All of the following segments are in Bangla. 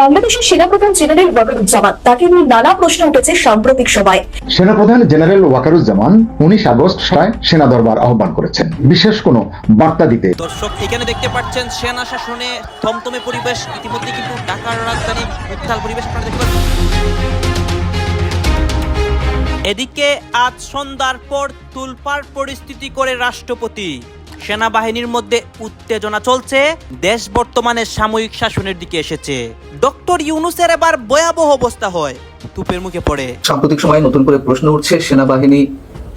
বাংলাদেশের সেনাপ্রধান জেনারেল ওয়াকারুজ্জামান তাকে নিয়ে নানা প্রশ্ন উঠেছে সাম্প্রতিক সময়। সেনাপ্রধান জেনারেল ওয়াকারুজ্জামান উনিশ আগস্ট সেনা দরবার আহ্বান করেছেন। বিশেষ কোনো বার্তা দিতে। দর্শক এখানে দেখতে পাচ্ছেন সেনা শাসনে থমথমে পরিবেশ। ইতিমধ্যে কিন্তু ঢাকার রাজধানী উত্তাল পরিবেশ আপনারা দেখতে পাচ্ছেন। এদিকে আজ সন্ধ্যার পর তুলপার পরিস্থিতি করে রাষ্ট্রপতি সেনাবাহিনীর মধ্যে উত্তেজনা চলছে, দেশ বর্তমানে সাময়িক শাসনের দিকে এসেছে। ডক্টর ইউনুসের এবার ভয়াবহ অবস্থা হয়, তুপের মুখে পড়ে। সাম্প্রতিক সময়ে নতুন করে প্রশ্ন উঠছে, সেনাবাহিনী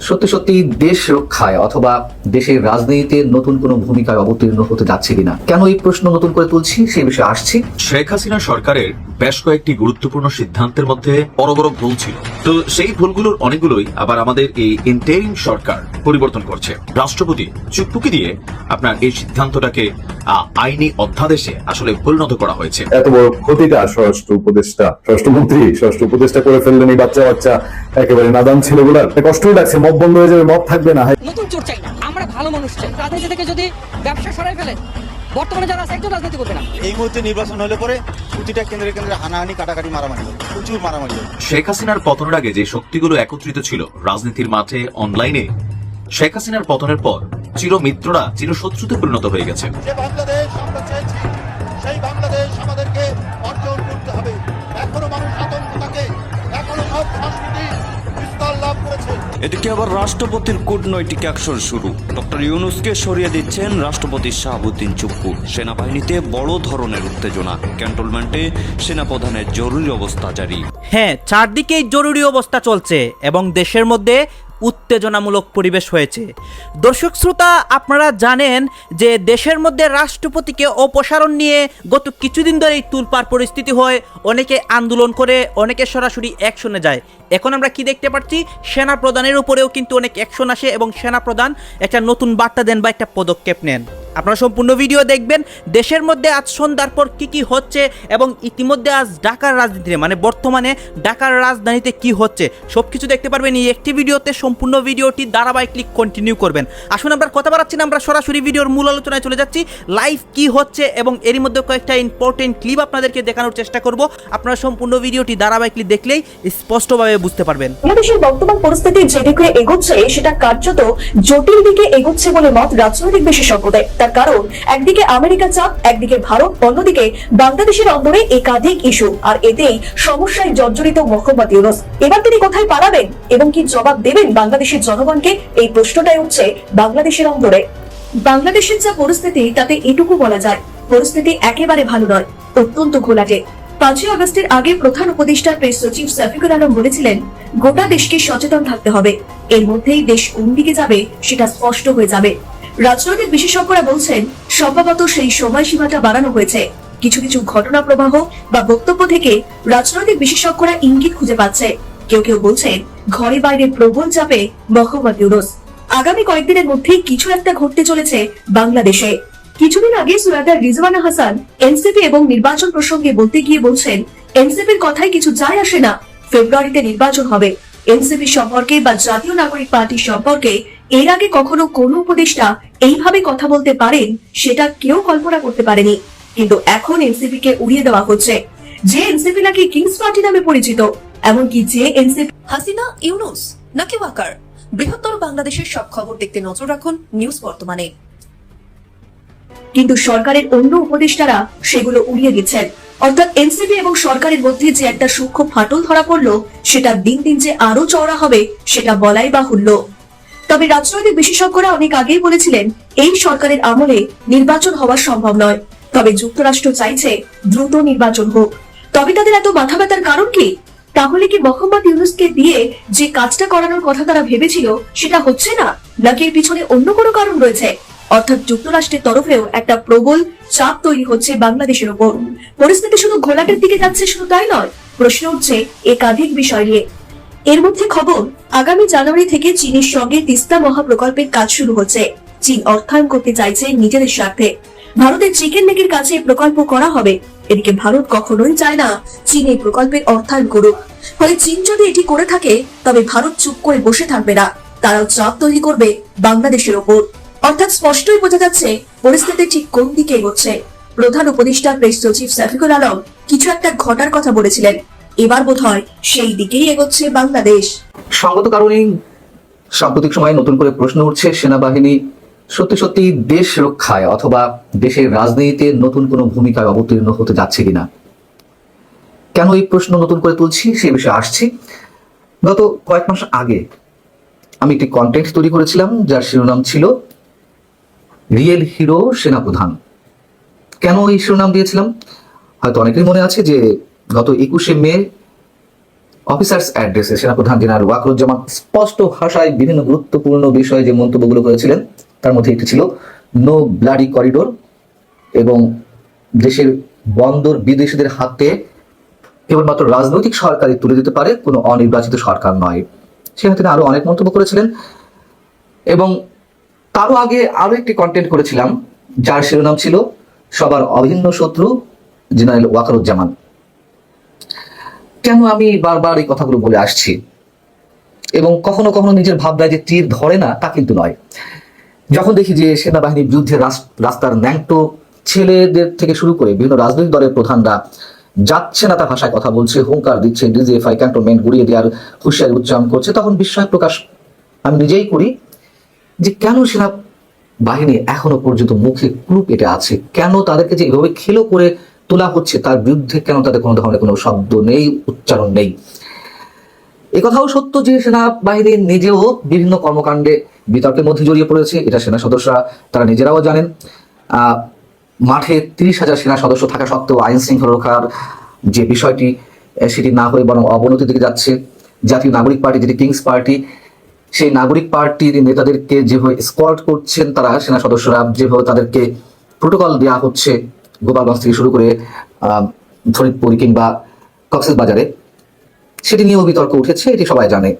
সত্যি সত্যি দেশ রক্ষায় অথবা দেশের রাজনীতিতে নতুন কোনো ভূমিকায় অবতীর্ণ হতে যাচ্ছে কিনা? কেন এই প্রশ্ন নতুন করে তুলছি? সেই বিষয়ে আসছি। শেখ হাসিনা সরকারের বেশ কয়েকটি গুরুত্বপূর্ণ সিদ্ধান্তের মধ্যে বড় বড় ভুল ছিল। তো সেই ভুলগুলোর অনেকগুলোই আবার আমাদের এই ইন্টারিম সরকার পরিবর্তন করছে। রাষ্ট্রপতি চুপপুকি দিয়ে আপনার এই সিদ্ধান্তটাকে আহ, আইনি অধ্যাদেশে আসলে পরিণত করা হয়েছে। এত বড় ক্ষতিটা স্বরাষ্ট্র উপদেষ্টা স্বরাষ্ট্রমন্ত্রী স্বরাষ্ট্র উপদেষ্টা করে ফেললেন এই বাচ্চা বাচ্চা একেবারে নাদান ছেলেগুলার। কষ্টই লাগছে মব বন্ধ হয়ে যাবে মব থাকবে না। নতুন চোর চাই না। আমরা ভালো মানুষ চাই। রাজনীতি থেকে যদি ব্যবসা সরাই ফেলে বর্তমানে যারা আছে একজন রাজনীতি করবে না। এই মুহূর্তে নির্বাচন হলে পরে প্রতিটা কেন্দ্রে কেন্দ্রে হানাহানি কাটাকাটি মারামারি হবে। প্রচুর মারামারি হবে। শেখ হাসিনার পতনের আগে যে শক্তিগুলো একত্রিত ছিল রাজনীতির মাঠে অনলাইনে শেখ হাসিনার পতনের পর চিরমিত্ররা চিরশত্রুতে পরিণত হয়ে গেছে। বাংলাদেশ আমরা চেয়েছি এদিকে আবার রাষ্ট্রপতির কূটনৈতিক অ্যাকশন শুরু। ডক্টর ইউনুসকে সরিয়ে দিচ্ছেন রাষ্ট্রপতি শাহাবুদ্দিন চুপ্পু। সেনাবাহিনীতে বড় ধরনের উত্তেজনা। ক্যান্টনমেন্টে সেনাপ্রধানের জরুরি অবস্থা জারি। হ্যাঁ চারদিকেই জরুরি অবস্থা চলছে এবং দেশের মধ্যে উত্তেজনামূলক পরিবেশ হয়েছে। দর্শক শ্রোতা, আপনারা জানেন যে দেশের মধ্যে রাষ্ট্রপতিকে অপসারণ নিয়ে গত কিছুদিন ধরেই তুলপার পরিস্থিতি হয়। অনেকে আন্দোলন করে, অনেকে সরাসরি অ্যাকশনে যায়। এখন আমরা কি দেখতে পাচ্ছি? সেনা প্রধানের উপরেও কিন্তু অনেক অ্যাকশন আসে এবং সেনা প্রধান একটা নতুন বার্তা দেন বা একটা পদক্ষেপ নেন। আপনারা সম্পূর্ণ ভিডিও দেখবেন, দেশের মধ্যে আজ সন্ধ্যার পর কী কী হচ্ছে এবং ইতিমধ্যে আজ ঢাকার রাজনীতিতে মানে বর্তমানে ঢাকার রাজধানীতে কি হচ্ছে সব কিছু দেখতে পারবেন এই একটি ভিডিওতে। সম্পূর্ণ ভিডিওটি ধারাবাহিকলি কন্টিনিউ করবেন। আসুন আমরা কথা বাড়াচ্ছি না, আমরা সরাসরি ভিডিওর মূল আলোচনায় চলে যাচ্ছি। লাইভ কি হচ্ছে এবং এরই মধ্যে কয়েকটা ইম্পর্টেন্ট ক্লিপ আপনাদেরকে দেখানোর চেষ্টা করব। আপনারা সম্পূর্ণ ভিডিওটি ধারাবাহিকলি দেখলেই স্পষ্টভাবে বুঝতে পারবেন। বাংলাদেশের বর্তমান পরিস্থিতি যেদিকে এগোচ্ছে, সেটা কার্যত জটিল দিকে এগোচ্ছে বলে মত রাজনৈতিক বিশেষজ্ঞদের। তার কারণ, একদিকে আমেরিকা চাপ, একদিকে ভারত, অন্যদিকে বাংলাদেশের অন্দরে একাধিক ইস্যু। আর এতেই সমস্যায় জর্জরিত ইউনুস। এবার তিনি কোথায় পালাবেন এবং কি জবাব দেবেন বাংলাদেশের জনগণকে এই প্রশ্নটাই উঠছে বাংলাদেশের অন্দরে বাংলাদেশের যা পরিস্থিতি, তাতে এটুকু বলা যায়, পরিস্থিতি একেবারে ভালো নয়, অত্যন্ত ঘোলাটে। পাঁচই আগস্টের আগে প্রধান উপদেষ্টা প্রেস সচিব শফিকুল আলম বলেছিলেন, গোটা দেশকে সচেতন থাকতে হবে। এর মধ্যেই দেশ কোন দিকে যাবে সেটা স্পষ্ট হয়ে যাবে। রাজনৈতিক বিশেষজ্ঞরা বলছেন, সম্ভবত সেই সময়সীমাটা বাড়ানো হয়েছে। কিছু কিছু ঘটনা প্রবাহ বা বক্তব্য থেকে রাজনৈতিক বিশেষজ্ঞরা ইঙ্গিত খুঁজে পাচ্ছে। কেউ কেউ বলছেন ঘরে বাইরে প্রবল চাপে মোহাম্মদ ইউনুস। আগামী কয়েকদিনের মধ্যেই কিছু একটা ঘটতে চলেছে বাংলাদেশে। কিছুদিন আগে সুরাদার রিজওয়ানা হাসান এনসিপি এবং নির্বাচন প্রসঙ্গে বলতে গিয়ে বলছেন, এনসিপির কথায় কিছু যায় আসে না, ফেব্রুয়ারিতে নির্বাচন হবে। এনসিপি সম্পর্কে বা জাতীয় নাগরিক পার্টি সম্পর্কে এর আগে কখনো কোন উপদেষ্টা এইভাবে কথা বলতে পারেন, সেটা কেউ কল্পনা করতে পারেনি। কিন্তু এখন এনসিপি কে উড়িয়ে দেওয়া হচ্ছে। যে এনসিপি নাকি কিংস পার্টি নামে পরিচিত এমনকি যে এনসিপি হাসিনা, ইউনুস নাকি ওয়াকার? বৃহত্তর বাংলাদেশের সব খবর দেখতে নজর রাখুন নিউজ বর্তমানে। কিন্তু সরকারের অন্য উপদেষ্টারা সেগুলো উড়িয়ে দিচ্ছেন। অর্থাৎ এনসিপি এবং সরকারের মধ্যে যে একটা সূক্ষ্ম ফাটল ধরা পড়ল, সেটা দিন দিন যে আরও চওড়া হবে, সেটা বলাই বাহুল্য। তবে রাজনৈতিক বিশেষজ্ঞরা অনেক আগেই বলেছিলেন, এই সরকারের আমলে নির্বাচন হওয়া সম্ভব নয়। তবে যুক্তরাষ্ট্র চাইছে দ্রুত নির্বাচন হোক। তবে তাদের এত মাথা ব্যথার কারণ কি? তাহলে কি মোহাম্মদ ইউনুসকে দিয়ে যে কাজটা করানোর কথা তারা ভেবেছিল, সেটা হচ্ছে না? নাকি এর পিছনে অন্য কোনো কারণ রয়েছে? অর্থাৎ যুক্তরাষ্ট্রের তরফেও একটা প্রবল চাপ তৈরি হচ্ছে বাংলাদেশের ওপর। পরিস্থিতি শুধু ঘোলাটের দিকে যাচ্ছে শুধু তাই নয়, প্রশ্ন উঠছে একাধিক বিষয় নিয়ে। এর মধ্যে খবর, আগামী জানুয়ারি থেকে চীনের সঙ্গে তিস্তা মহাপ্রকল্পের কাজ শুরু হচ্ছে। চীন অর্থায়ন করতে চাইছে নিজেদের স্বার্থে। ভারতের চিকেন লেকের কাছে প্রকল্প করা হবে। এদিকে ভারত কখনোই চায় না চীন এই প্রকল্পের অর্থায়ন করুক। ফলে চীন যদি এটি করে থাকে, তবে ভারত চুপ করে বসে থাকবে না। তারাও চাপ তৈরি করবে বাংলাদেশের ওপর। অর্থাৎ স্পষ্টই বোঝা যাচ্ছে, পরিস্থিতি ঠিক কোন দিকে এগোচ্ছে। প্রধান উপদেষ্টা প্রেস সচিব শফিকুল আলম কিছু একটা ঘটার কথা বলেছিলেন। এবার বোধহয় সেই দিকেই এগোচ্ছে বাংলাদেশ। সঙ্গত কারণেই সাম্প্রতিক সময়ে নতুন করে প্রশ্ন উঠছে সেনাবাহিনী সত্যি সত্যি দেশ রক্ষায় অথবা দেশের রাজনীতিতে নতুন কোনো ভূমিকায় অবতীর্ণ হতে যাচ্ছে কিনা? কেন এই প্রশ্ন নতুন করে তুলছি সে বিষয়ে আসছি। গত কয়েক মাস আগে আমি একটি কন্টেন্ট তৈরি করেছিলাম যার শিরোনাম ছিল রিয়েল হিরো সেনাপ্রধান। কেন এই শিরোনাম দিয়েছিলাম? হয়তো অনেকের মনে আছে যে গত একুশে মে অফিসার্স অ্যাড্রেসে সেনাপ্রধান জেনারেল ওয়াকরুজ্জামান স্পষ্ট ভাষায় বিভিন্ন গুরুত্বপূর্ণ বিষয়ে যে মন্তব্যগুলো করেছিলেন তার মধ্যে একটি ছিল নো ব্লাডি করিডোর এবং দেশের বন্দর বিদেশিদের হাতে কেবলমাত্র রাজনৈতিক সরকারই তুলে দিতে পারে, কোনো অনির্বাচিত সরকার নয়। সেখানে তিনি আরও অনেক মন্তব্য করেছিলেন এবং তারও আগে আরও একটি কন্টেন্ট করেছিলাম, যার শিরোনাম ছিল সবার অভিন্ন শত্রু জেনারেল ওয়াকারুজ্জামান। কেন আমি বারবার এই কথাগুলো বলে আসছি? এবং কখনো কখনো নিজের ভাবনায় যে তীর ধরে না, তা কিন্তু নয়। যখন দেখি যে সেনাবাহিনীর বিরুদ্ধে রাস- রাস্তার ন্যাংটো ছেলেদের থেকে শুরু করে বিভিন্ন রাজনৈতিক দলের প্রধানরা যাচ্ছে না তার ভাষায় কথা বলছে, হুঙ্কার দিচ্ছে, ডিজিএফআই, ক্যান্টনমেন্ট গুড়িয়ে দেওয়ার হুঁশিয়ারি উচ্চারণ করছে। তখন বিস্ময় প্রকাশ আমি নিজেই করি যে কেন সেনা বাহিনী এখনও পর্যন্ত মুখে ক্লু পেটে আছে? কেন তাদেরকে যে এভাবে খেলো করে তোলা হচ্ছে, তার বিরুদ্ধে কেন তাদের কোনো ধরনের কোনো শব্দ নেই, উচ্চারণ নেই? এ কথাও সত্য যে সেনাবাহিনী নিজেও বিভিন্ন কর্মকাণ্ডে বিতর্কের মধ্যে জড়িয়ে পড়েছে, এটা সেনা সদস্যরা, তারা নিজেরাও জানেন। মাঠে তিরিশ হাজার সেনা সদস্য থাকা সত্ত্বেও আইন শৃঙ্খলা রক্ষার যে বিষয়টি সেটি না হয়ে বরং অবনতির দিকে যাচ্ছে। জাতীয় নাগরিক পার্টি, যেটি কিংস পার্টি, সেই নাগরিক পার্টির নেতাদেরকে যেভাবে স্কোয়াড করছেন, তারা সেনা সদস্যরা যেভাবে তাদেরকে প্রোটোকল দেওয়া হচ্ছে গোপালগঞ্জ থেকে শুরু করে ফরিদপুর কিংবা কক্সেস বাজারে, সেটি নিয়েও বিতর্ক উঠেছে, এটি সবাই জানে।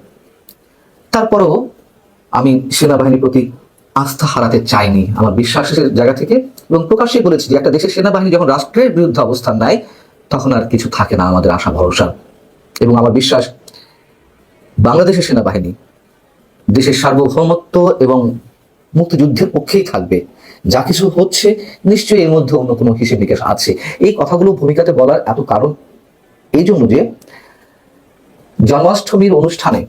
তারপরেও আমি সেনাবাহিনীর প্রতি আস্থা হারাতে চাইনি। আমার বিশ্বাসের জায়গা থেকে এবং প্রকাশ্যে বলেছি যে একটা দেশের সেনাবাহিনী যখন রাষ্ট্রের বিরুদ্ধে অবস্থান নেয়, তখন আর কিছু থাকে না আমাদের আশা, ভরসা। এবং আমার বিশ্বাস, বাংলাদেশের সেনাবাহিনী দেশের সার্বভৌমত্ব এবং মুক্তিযুদ্ধের পক্ষেই থাকবে। যা কিছু হচ্ছে, নিশ্চয়ই এর মধ্যে অন্য কোনো হিসেব নিকেশ আছে। এই কথাগুলো ভূমিকাতে বলার এত কারণ এই জন্য যে, জন্মাষ্টমীর অনুষ্ঠানে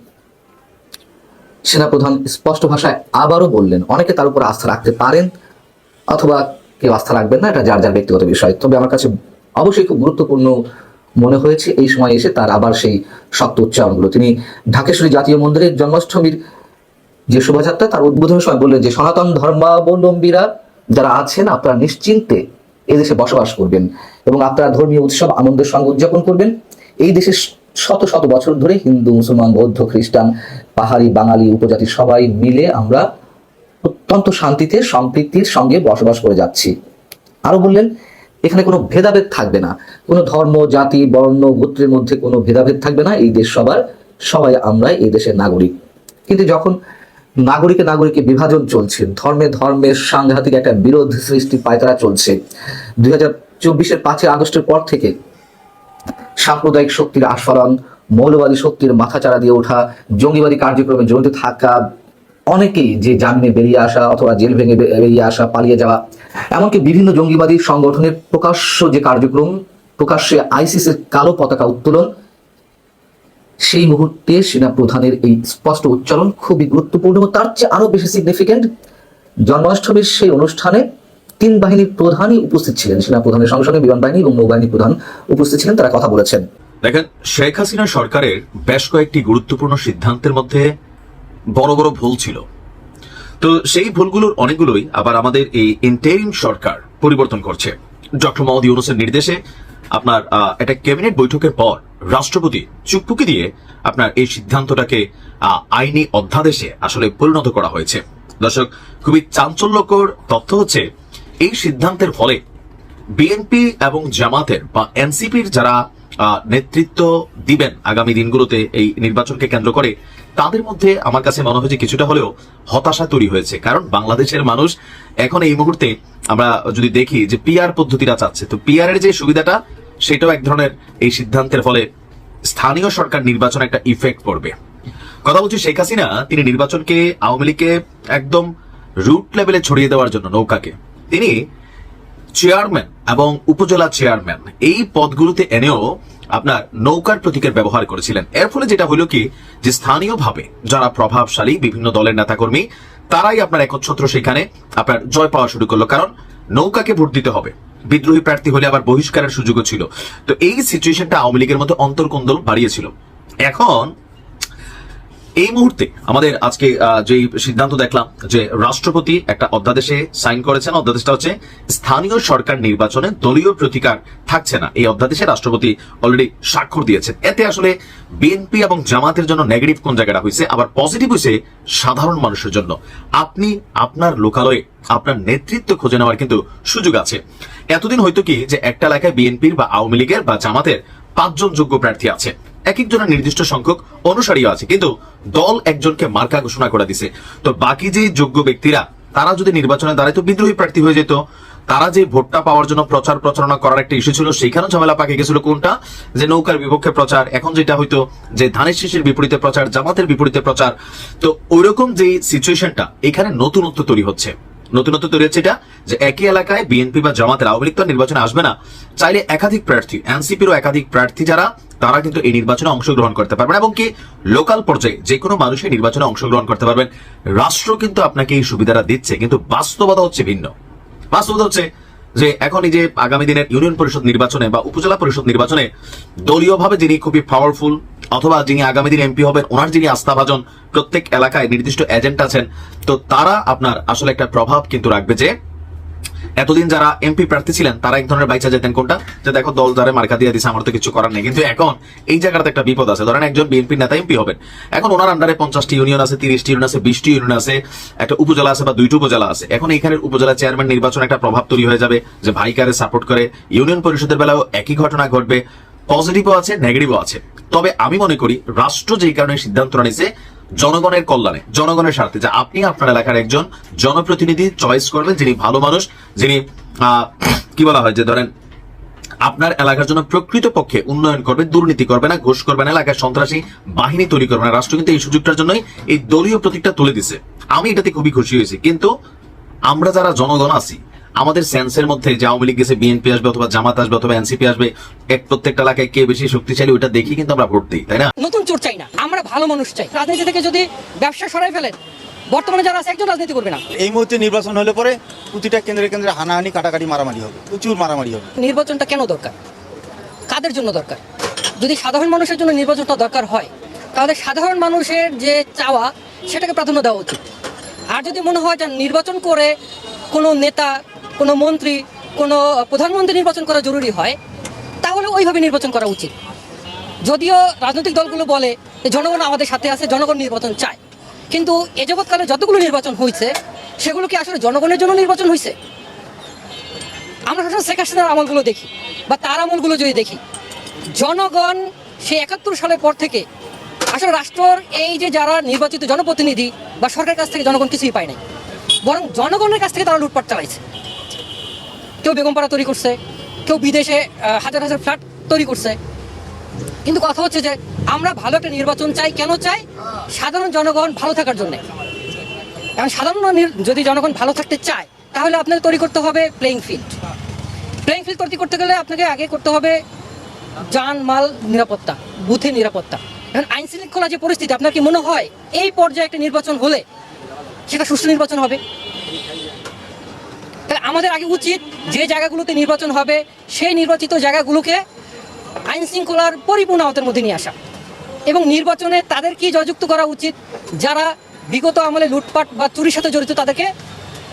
সেনাপ্রধান স্পষ্ট ভাষায় আবারও বললেন, অনেকে তার উপর আস্থা রাখতে পারেন অথবা কেউ আস্থা রাখবেন না, এটা যার যার ব্যক্তিগত বিষয়। তবে আমার কাছে অবশ্যই খুব গুরুত্বপূর্ণ মনে হয়েছে, এই সময় এসে তার আবার সেই শক্ত উচ্চারণগুলো। তিনি ঢাকেশ্বরী জাতীয় মন্দিরের জন্মাষ্টমীর যে শোভাযাত্রা, তার উদ্বোধনের সময় বললেন যে, সনাতন ধর্মাবলম্বীরা যারা আছেন, আপনারা নিশ্চিন্তে এদেশে বসবাস করবেন এবং আপনারা ধর্মীয় উৎসব, আনন্দের সঙ্গে উদযাপন করবেন। এই দেশে শত শত বছর ধরে হিন্দু, মুসলমান, বৌদ্ধ, খ্রিস্টান, পাহাড়ি, বাঙালি উপজাতি সবাই মিলে আমরা অত্যন্ত শান্তিতে, সম্প্রীতির সঙ্গে বসবাস করে যাচ্ছি। আরও বললেন, এখানে কোনো ভেদাভেদ থাকবে না। কোনো ধর্ম, জাতি, বর্ণ, গোত্রের মধ্যে কোনো ভেদাভেদ থাকবে না। এই দেশ সবার, সবাই আমরা এই দেশের নাগরিক। কিন্তু যখন নাগরিকে নাগরিকে বিভাজন চলছে, ধর্মে ধর্মের সাংঘাতিক একটা বিরোধ সৃষ্টি পায়তারা চলছে। দুই হাজার চব্বিশের পাঁচই আগস্টের পর থেকে সাম্প্রদায়িক শক্তির আস্ফালন, মৌলবাদী শক্তির মাথাচাড়া দিয়ে ওঠা, জঙ্গিবাদী কার্যক্রমে জড়িত থাকা, অনেকেই যে জামিনে বেরিয়ে আসা অথবা জেল ভেঙে বেরিয়ে আসা, পালিয়ে যাওয়া, এমনকি বিভিন্ন জঙ্গিবাদী সংগঠনের প্রকাশ্য যে কার্যক্রম, প্রকাশ্যে আইসিসের কালো পতাকা উত্তোলন, সেই মুহূর্তে সেনা প্রধানের এই স্পষ্ট উচ্চারণ খুবই গুরুত্বপূর্ণ তার চেয়ে আরও বেশি সিগনিফিকেন্ট জন্মাষ্টমীর সেই অনুষ্ঠানে তিন বাহিনীর প্রধানই উপস্থিত ছিলেন। সেনা প্রধানের সঙ্গে বিমান বাহিনী এবং নৌবাহিনী প্রধান উপস্থিত ছিলেন, তারা কথা বলেছেন। দেখেন, শেখ হাসিনা সরকারের বেশ কয়েকটি গুরুত্বপূর্ণ সিদ্ধান্তের মধ্যে বড় বড় ভুল ছিল। তো সেই ভুলগুলোর অনেকগুলোই আবার আমাদের এই ইন্টেরিম সরকার পরিবর্তন করছে। ডক্টর মোহাম্মদ ইউনুসের নির্দেশে আপনার একটা ক্যাবিনেট বৈঠকের পর রাষ্ট্রপতি চুপপুকি দিয়ে আপনার এই সিদ্ধান্তটাকে আইনি অধ্যাদেশে আসলে পরিণত করা হয়েছে। দর্শক, খুবই চাঞ্চল্যকর তথ্য হচ্ছে এই সিদ্ধান্তের ফলে বিএনপি এবং জামাতের বা এনসিপির যারা নেতৃত্ব দিবেন আগামী দিনগুলোতে এই নির্বাচনকে কেন্দ্র করে, তাদের মধ্যে আমার কাছে মনে হয় যে কিছুটা হলেও হতাশা তৈরি হয়েছে। কারণ বাংলাদেশের মানুষ এখন এই মুহূর্তে আমরা যদি দেখি যে পিআর পদ্ধতিটা চাচ্ছে, তো পিআর এর যে সুবিধাটা, সেটাও এক ধরনের এই সিদ্ধান্তের ফলে স্থানীয় সরকার নির্বাচনে একটা ইফেক্ট পড়বে। কথা বলছি শেখ হাসিনা, তিনি নির্বাচনকে আওয়ামী লীগকে একদম রুট লেভেলে ছড়িয়ে দেওয়ার জন্য নৌকাকে। তিনি চেয়ারম্যান এবং উপজেলা চেয়ারম্যান এই পদগুলোতে এনেও আপনার নৌকার প্রতীকের ব্যবহার করেছিলেন। এর ফলে যেটা হলো কি, যে স্থানীয়ভাবে যারা প্রভাবশালী বিভিন্ন দলের নেতাকর্মী, তারাই আপনার একচ্ছত্র সেখানে আপনার জয় পাওয়া শুরু করল। কারণ নৌকাকে ভোট দিতে হবে। বিদ্রোহী প্রার্থী হলে আবার বহিষ্কারের সুযোগও ছিল। তো এই সিচুয়েশনটা আওয়ামী লীগের মধ্যে অন্তর্কন্দল বাড়িয়েছিল। এখন এই মুহূর্তে আমাদের আজকে যেই সিদ্ধান্ত দেখলাম যে রাষ্ট্রপতি একটা অধ্যাদেশে সাইন করেছেন, অধ্যাদেশটা হচ্ছে স্থানীয় সরকার নির্বাচনে দলীয় প্রতিকার থাকছে না। এই অধ্যাদেশে রাষ্ট্রপতি অলরেডি স্বাক্ষর দিয়েছেন। এতে আসলে বিএনপি এবং জামাতের জন্য নেগেটিভ কোন জায়গাটা হয়েছে? আবার পজিটিভ হয়েছে সাধারণ মানুষের জন্য। আপনি আপনার লোকালয়ে আপনার নেতৃত্ব খুঁজে নেওয়ার কিন্তু সুযোগ আছে। এতদিন হয়তো কি যে একটা এলাকায় বিএনপির বা আওয়ামী লীগের বা জামাতের পাঁচজন যোগ্য প্রার্থী আছে। এক একজনের নির্দিষ্ট সংখ্যক অনুসারীও আছে, কিন্তু দল একজনকে মার্কা ঘোষণা করে দিছে। তো বাকি যে যোগ্য ব্যক্তিরা, তারা যদি নির্বাচনে দাঁড়ায়, তো বিদ্রোহী প্রার্থী হয়ে যেত। তারা যে ভোটটা পাওয়ার জন্য প্রচার প্রচারণা করার একটা ইস্যু ছিল, সেইখানেও ঝামেলা পাকে গেছিল। কোনটা? যে নৌকার বিপক্ষে প্রচার, এখন যেটা হয়তো যে ধানের শীষের বিপরীতে প্রচার, জামাতের বিপরীতে প্রচার। তো ওইরকম যে সিচুয়েশনটা এখানে নতুনত্ব তৈরি হচ্ছে। নতুনত্ব তৈরি হচ্ছে এটা যে একই এলাকায় বিএনপি বা জামাতের আওয়ামী লীগ নির্বাচনে আসবে না। চাইলে একাধিক প্রার্থী এনসিপিরও একাধিক প্রার্থী যারা, তারা কিন্তু এই নির্বাচনে অংশগ্রহণ করতে পারবেন এবং কি লোকাল পর্যায়ে যে কোনো মানুষই নির্বাচনে অংশগ্রহণ করতে পারবেন। রাষ্ট্র কিন্তু আপনাকে এই সুবিধাটা দিচ্ছে, কিন্তু বাস্তবতা হচ্ছে ভিন্ন। বাস্তবতা হচ্ছে যে এখন এই যে আগামী দিনের ইউনিয়ন পরিষদ নির্বাচনে বা উপজেলা পরিষদ নির্বাচনে দলীয়ভাবে যিনি খুবই পাওয়ারফুল অথবা যিনি আগামী দিন এমপি হবেন, ওনার যিনি আস্থাভাজন, প্রত্যেক এলাকায় নির্দিষ্ট এজেন্ট আছেন, তো তারা আপনার আসলে একটা প্রভাব কিন্তু রাখবে যে এতদিন যারা এমপি প্রার্থী ছিলেন, তারা এক ধরনের বাইচা যেতেন কোনটা? যে দেখো, দল যারা মার্কা দিয়ে দিছে, আমার তো কিছু করার নেই। কিন্তু এখন এই জায়গাটাতে একটা বিপদ আছে। ধরেন একজন বিএনপি নেতা এমপি হবেন। এখন ওনার আন্ডারে পঞ্চাশটি ইউনিয়ন আছে, তিরিশটি ইউনিয়ন আছে, বিশটি ইউনিয়ন আছে, একটা উপজেলা আছে বা দুইটি উপজেলা আছে। এখন এখানে উপজেলা চেয়ারম্যান নির্বাচন একটা প্রভাব তৈরি হয়ে যাবে যে ভাইকারে সাপোর্ট করে। ইউনিয়ন পরিষদের বেলাও একই ঘটনা ঘটবে। পজিটিভও আছে নেগেটিভও আছে। তবে আমি মনে করি রাষ্ট্র যেই কারণে সিদ্ধান্ত নিয়েছে, জনগণের কল্যাণে, জনগণের স্বার্থে। যে আপনি আপনার এলাকার একজন জনপ্রতিনিধি চয়েস করবেন, যিনি ভালো মানুষ, যিনি কি বলা হয় যে ধরেন, আপনার এলাকার জন্য প্রকৃত পক্ষে উন্নয়ন করবে, দুর্নীতি করবে না, ঘোষ করবে না, এলাকার সন্ত্রাসী বাহিনী তৈরি করবে না। রাষ্ট্র কিন্তু এই সুযোগটার জন্যই এই দলীয় প্রতীকটা তুলে দিছে। আমি এটাতে খুবই খুশি হয়েছি। কিন্তু আমরা যারা জনগণ আছি আমাদের সেন্সের মধ্যে যে আওয়ামী লীগ গেছে বিএনপি আসবে অথবা জামাত আসবে অথবা এনসিপি আসবে এক প্রত্যেকটা এলাকায় কে বেশি শক্তিশালী ওইটা দেখি কিন্তু আমরা ভোট দিই তাই না? নতুন চোর চাই না আমরা ভালো মানুষ চাই। রাজনীতি থেকে যদি ব্যবসা সরাই ফেলেন বর্তমানে যারা আছে একজন রাজনীতি করবে না। এই মুহূর্তে নির্বাচন হলে পরে প্রতিটা কেন্দ্রে কেন্দ্রে হানাহানি কাটাকাটি মারামারি হবে প্রচুর মারামারি হবে। নির্বাচনটা কেন দরকার? কাদের জন্য দরকার? যদি সাধারণ মানুষের জন্য নির্বাচনটা দরকার হয় তাহলে সাধারণ মানুষের যে চাওয়া সেটাকে প্রাধান্য দেওয়া উচিত। আর যদি মনে হয় যে নির্বাচন করে কোনো নেতা কোনো মন্ত্রী, কোনো প্রধানমন্ত্রী নির্বাচন করা জরুরি হয়, তাহলে ওইভাবে নির্বাচন করা উচিত। যদিও রাজনৈতিক দলগুলো বলে যে জনগণ আমাদের সাথে আছে, জনগণ নির্বাচন চায়। কিন্তু এ যাবৎকালে যতগুলো নির্বাচন হয়েছে সেগুলো কি আসলে জনগণের জন্য নির্বাচন হয়েছে আমরা সবসময় শেখ হাসিনার আমলগুলো দেখি, বা তার আমলগুলো যদি দেখি, জনগণ সে একাত্তর সালের পর থেকে আসলে রাষ্ট্রর এই যে যারা নির্বাচিত জনপ্রতিনিধি বা সরকারের কাছ থেকে জনগণ কিছুই পায় নাই, বরং জনগণের কাছ থেকে তারা লুটপাট চালাইছে। কেউ বেগমপাড়া তৈরি করছে, কেউ বিদেশে হাজার হাজার ফ্ল্যাট তৈরি করছে। কিন্তু কথা হচ্ছে যে, আমরা ভালো একটা নির্বাচন চাই, কেন চাই? সাধারণ জনগণ ভালো থাকার জন্য। এখন সাধারণ যদি জনগণ ভালো থাকতে চায়, তাহলে আপনাকে তৈরি করতে হবে প্লেইং ফিল্ড প্লেইং ফিল্ড তৈরি করতে গেলে আপনাকে আগে করতে হবে যান মাল নিরাপত্তা বুথে নিরাপত্তা। এখন আইন শৃঙ্খলা যে পরিস্থিতি, আপনার কি মনে হয় এই পর্যায়ে একটা নির্বাচন হলে সেটা সুষ্ঠু নির্বাচন হবে? তাহলে আমাদের আগে উচিত যে জায়গাগুলোতে নির্বাচন হবে, সেই নির্বাচিত জায়গাগুলোকে আইন শৃঙ্খলার পরিপূর্ণ আওতার মধ্যে নিয়ে আসা। এবং নির্বাচনে তাদের কি জয়যুক্ত করা উচিত, যারা বিগত আমলে লুটপাট বা চুরির সাথে জড়িত তাদেরকে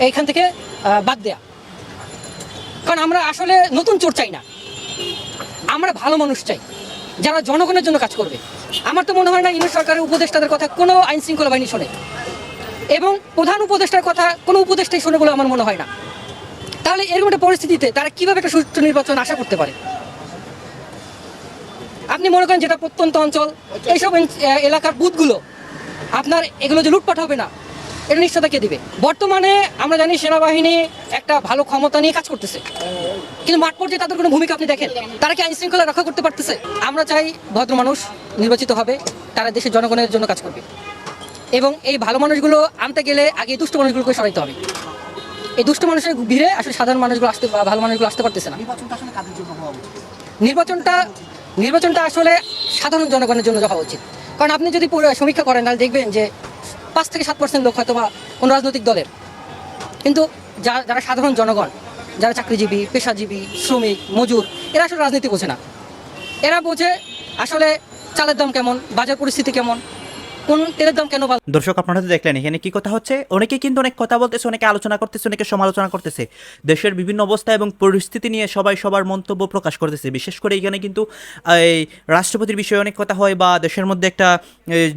এইখান থেকে বাদ দেয়া। কারণ আমরা আসলে নতুন চোর চাই না। আমরা ভালো মানুষ চাই, যারা জনগণের জন্য কাজ করবে। আমার তো মনে হয় না ইউনিট সরকারের উপদেষ্টাদের কথা কোনো আইন শৃঙ্খলা বাহিনী শোনে। এবং প্রধান উপদেষ্টার কথা কোনো উপদেষ্টাই শোনে বলে আমার মনে হয় না। তাহলে এরকম একটা পরিস্থিতিতে তারা কীভাবে একটা সুষ্ঠু নির্বাচন আশা করতে পারে? আপনি মনে করেন যেটা প্রত্যন্ত অঞ্চল, এইসব এলাকার বুথগুলো, আপনার এগুলো যে লুটপাট হবে না, এটা নিশ্চয়তা কে দিবে? বর্তমানে আমরা জানি সেনাবাহিনী একটা ভালো ক্ষমতা নিয়ে কাজ করতেছে। কিন্তু মাঠ পর্যায়ে তাদের কোনো ভূমিকা আপনি দেখেন? তারা কি আইন শৃঙ্খলা রক্ষা করতে পারতেছে? আমরা চাই ভদ্র মানুষ নির্বাচিত হবে, তারা দেশের জনগণের জন্য কাজ করবে। এবং এই ভালো মানুষগুলো আনতে গেলে আগে দুষ্ট মানুষগুলোকে সরাইতে হবে। এই দুষ্ট মানুষের ভিড়ে আসলে সাধারণ মানুষগুলো আসতে বা ভালো মানুষগুলো আসতে পারতেছে না। নির্বাচনটা নির্বাচনটা আসলে সাধারণ জনগণের জন্য হওয়া উচিত। কারণ আপনি যদি সমীক্ষা করেন তাহলে দেখবেন যে পাঁচ থেকে সাত পার্সেন্ট লোক হয়তো বা কোনো রাজনৈতিক দলের। কিন্তু যারা যারা সাধারণ জনগণ যারা চাকরিজীবী পেশাজীবী শ্রমিক মজুর এরা আসলে রাজনীতি বোঝে না। এরা বোঝে আসলে চালের দাম কেমন বাজার পরিস্থিতি কেমন কোন তেলের দাম কেন দর্শক, আপনারা দেখলেন, এখানে কি কথা হচ্ছে? অনেকে কিন্তু অনেক কথা বলতেছে, অনেকে আলোচনা করতেছে, অনেকে সমালোচনা করতেছে। দেশের বিভিন্ন অবস্থা এবং পরিস্থিতি নিয়ে সবাই সবার মন্তব্য প্রকাশ করতেছে। বিশেষ করে এখানে কিন্তু এই রাষ্ট্রপতির বিষয়ে অনেক কথা হয় বা দেশের মধ্যে একটা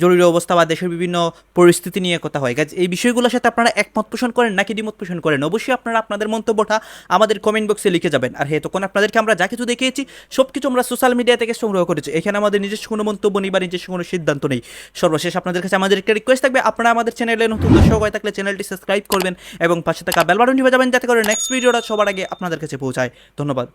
জরুরি অবস্থা বা দেশের বিভিন্ন পরিস্থিতি নিয়ে কথা হয়। এই বিষয়গুলোর সাথে আপনারা একমত পোষণ করেন নাকি দ্বিমত পোষণ করেন? অবশ্যই আপনারা আপনাদের মন্তব্যটা আমাদের কমেন্ট বক্সে লিখে যাবেন। আর হ্যাঁ তখন আপনাদেরকে আমরা যা কিছু দেখিয়েছি সব কিছু আমরা সোশ্যাল মিডিয়া থেকে সংগ্রহ করেছি। এখানে আমাদের নিজস্ব কোনো মন্তব্য নেই বা নিজস্ব কোনো সিদ্ধান্ত নেই। সর্বশেষ আপনাদের কাছে আমাদের একটা রিকোয়েস্ট থাকবে। আপনারা আমাদের চ্যানেলে নতুন দর্শক হয়ে থাকলে চ্যানেলটি সাবস্ক্রাইব করবেন এবং পাশে থাকা বেল বাটনটি যাবেন যাতে করে নেক্সট ভিডিওটা সবার আগে আপনাদের কাছে পৌঁছায়। ধন্যবাদ।